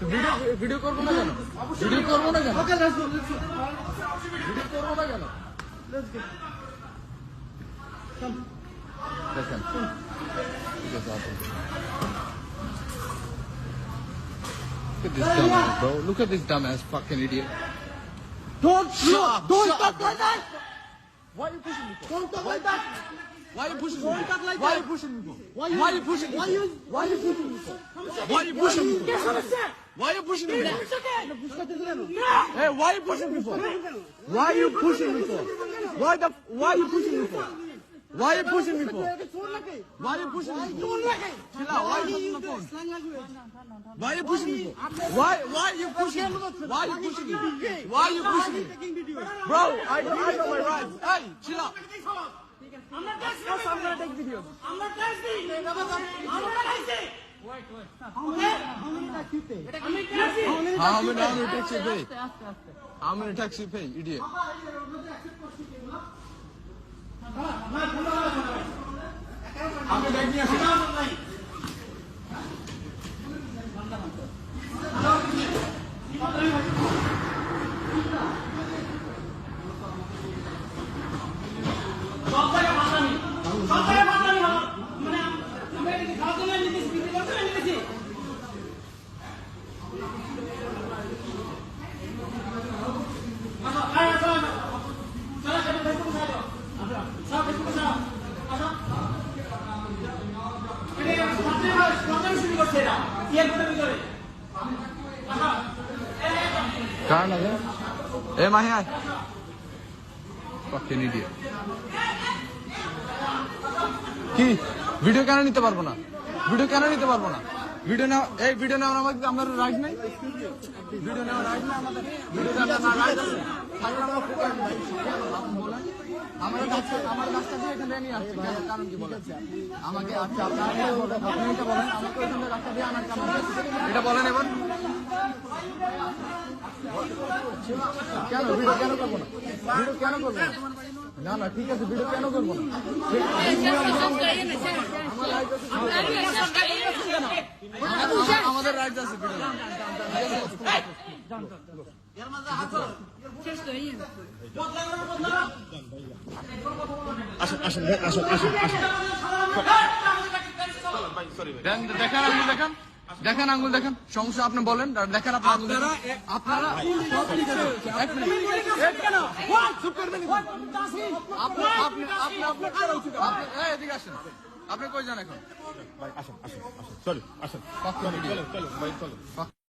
তো video video করবো না কেন ভিডিও করবো না কেন Okay, let's go. Let's go. Video করবো না কেন Let's go. Come. দেখেন ঠিক আছে আপনি Look at this dumbass, bro. Look at this dumbass fucking idiot. Don't Shut look. up, Don't shut talk up, like that. Why are you pushing me? For? Don't talk like that. Why are you pushing me? Don't talk like that. Why are you pushing me? Why are you pushing me? Why are you pushing me? Why are you pushing me? Why are you pushing me? Hey, why are you pushing me? Why are you pushing me? Why the? Why are you pushing me? Why are you pushing me for? Why are you pushing me for? Chill out. Why are you phone? Slang লাগবে। Why are you pushing me for? Why? Why are you pushing me? Why are you pushing me? Why are you pushing me? Bro, I I know my rights. Hey, chill out. Yes, I'm gonna take video. How many, how many taxi pay? How many taxi pay, idiot? আপনি bag নিয়ে আসেন মানে আমরা নির্দেশ বিক্রি করতে নির্দেশ কার লাগে? এ মাহি, আয়। কি? ভিডিও কেন নিতে পারব না? ভিডিও কেন নিতে পারব না? ভিডিও নেওয়া এই ভিডিও নেওয়ার আমার রাইট নেই? ভিডিও নেওয়ার রাইট না আমাদের থাকলে আমরা ফোকাস ভাই আপনি বলেন আমার কাছে আমার কাছটা দিয়ে এখানে নিয়ে আসছে কেন? কারণ কি আমাকে আচ্ছা আপনি এটা বলেন আমাকে ওখানে রাস্তা দিয়ে আনার কারণ কি? এটা বলেন এবার। কেন ভিডিও কেন করব না? ভিডিও কেন করব না? না না ঠিক আছে ভিডিও কেন করব না? আমাদের রাইট আছে দেখান আঙ্গুল দেখান দেখান আঙ্গুল দেখান সমস্যা আপনি বলেন দেখান। আপনারা এক মিনিট। আপনি কই যান এখন? ভাই আসেন আসেন আসেন। চলো আসেন. চলো চলো ভাই চলো